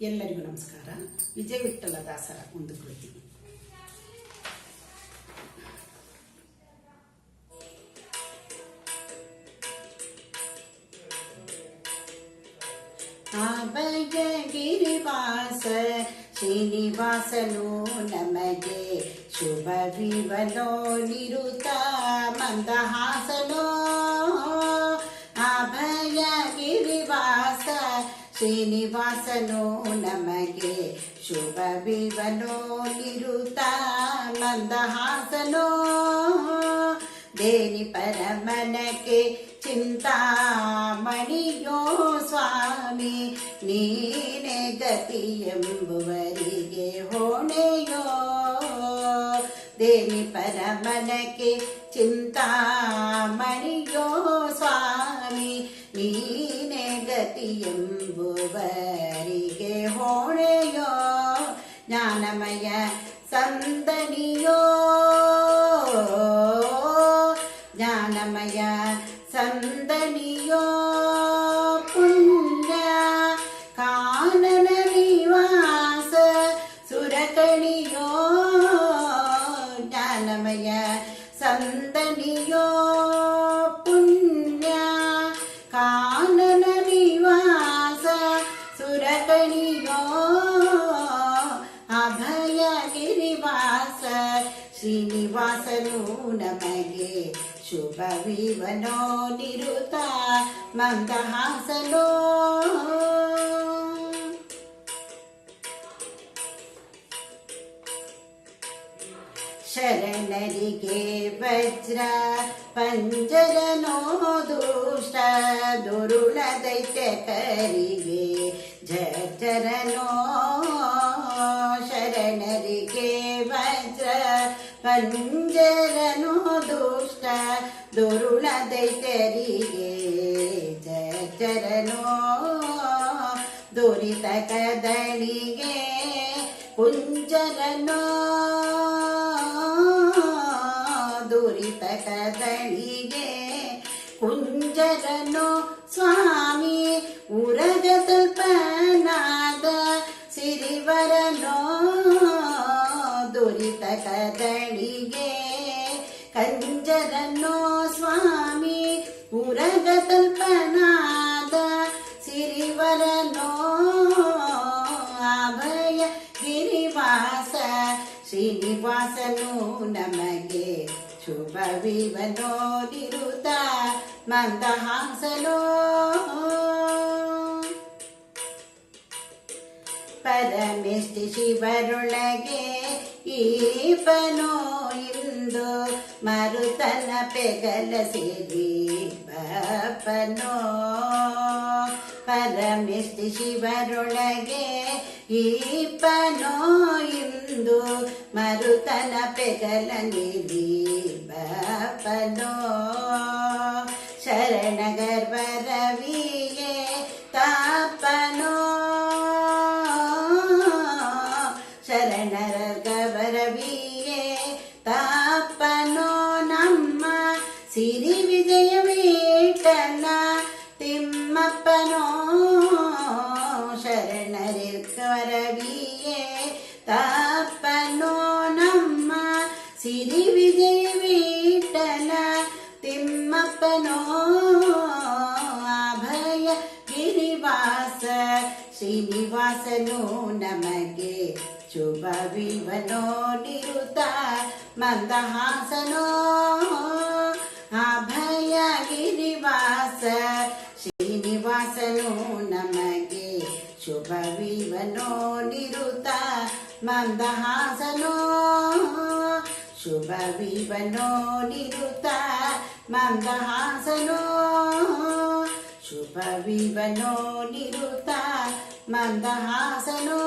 ಎಲ್ಲರಿಗೂ ನಮಸ್ಕಾರ ವಿಜಯ ವಿಠ್ಠಲ ದಾಸರ ಒಂದು ಕೃತಿ ಗಿರಿವಾಸ ಶ್ರೀನಿವಾಸನು ನಮಗೆ ಶುಭ ವಿವನೋ ನಿರುತ ಮಂದಹಾಸನೋ ಶ್ರೀನಿವಾಸನು ನಮಗೆ ಶುಭ ವಿವನೋ ನಿರುತ ಮಂದಹಾಸನೋ ದೇನಿ ಪರಮನಕ್ಕೆ ಚಿಂತಾಮಣಿಯೋ ಸ್ವಾಮಿ, ನೀನೆ ಗತಿ ಎಂಬುವರಿಗೆ ಹೊಣೆಯೋ. ದೇನಿ ಪರಮನಕ್ಕೆ ಚಿಂತಾಮಣಿಯೋ ಸ್ವಾಮಿ, ನೀನೆ ಗತಿ ಎಂಬುವರಿಗೆ ಹೊಣೆಯೋ ಜ್ಞಾನಮಯ ಸಂದನಿಯೋ ಜ್ಞಾನಮಯ ಸಂದನಿಯೋ ಪುಣ್ಯ ಕಾನನ ನಿವಾಸ ಸುರಕಣಿಯೋ ಜ್ಞಾನಮಯ ಸಂದನಿಯೋ ಗಿರಿವಾಸ ಶ್ರೀನಿವಾಸನು ನಮಗೆ ಶುಭ ವಿವನೋ ನಿರುತ ಮಂದಹಾಸನೋ ಶರಣರಿಗೆ ವಜ್ರ ಪಂಜರನೋ ದುಷ್ಟ ದುರುಳ ದೈತ್ಯಕರಿಗೆ ಜಠರನೋ ಪಂಜರನೋ ದುಷ್ಟ ದುರುಳ ದೈತರಿಗೆ ಜಠರನೋ ದುರಿತ ಕದಳಿಗೆ ಕುಂಜರನೋ ದುರಿತ ಕದಳಿಗೆ ಕುಂಜರನೋ ಸ್ವಾಮಿ, ಉರಗ ಸ್ವಲ್ಪನಾದ ಸಿರಿವರನೋ. ದುರಿತ ಕದಳಿಗೆ ಕಂಜರನ್ನೋ ಸ್ವಾಮಿ, ಉರಗ ತಲ್ಪನಾದ ಸಿರಿವರನೋ ಅಭಯ ಗಿರಿವಾಸ, ಶ್ರೀನಿವಾಸನು ನಮಗೆ ಶುಭ ವಿವನೋ ನಿರುತ ಮಂದಹಾಸನೋ. ಪರಮೆಷ್ಟಿ ಶಿವರುಳಗೆ ಈಪನೋ ಇಂದು ಮರುತನ ಪೆಗಲ ಸಿರಿ ಬಪನೋ. ಪರಮೆಷ್ಟಿ ಶಿವರೊಳಗೆ ಈಪನೋ ಇಂದು ಮರುತನ ಪೆಗಲ ನಿಧಿ ಬಪನೋ. ಶರಣ ಗವರವಿಯೇ ತಾಪನೋ ನಮ್ಮ ಸಿರಿ ವಿಜಯ ವಿಠಲ ತಿಮ್ಮಪ್ಪನೋ ಶರಣರಿರ್ಗವರವಿಯೇ ತಾಪನೋ ನಮ್ಮ ಸಿರಿ ವಿಜಯ ವಿಠಲ ತಿಮ್ಮಪ್ಪನೋ ಅಭಯ ಗಿರಿವಾಸ ಶ್ರೀನಿವಾಸನು ನಮಗೆ ಶುಭ ವಿವನೋ ನಿರುತ ಮಂದಹಾಸನೋ ಅಭಯ ಗಿರಿವಾಸ ಶ್ರೀನಿವಾಸನು ನಮಗೆ ಶುಭ ವಿವನೋ ನಿರುತ ಮಂದಹಾಸನೋ ಶುಭ ವಿವನೋ ನಿರುತ ಮಂದಹಾಸನೋ ಶುಭ మందహాసనో.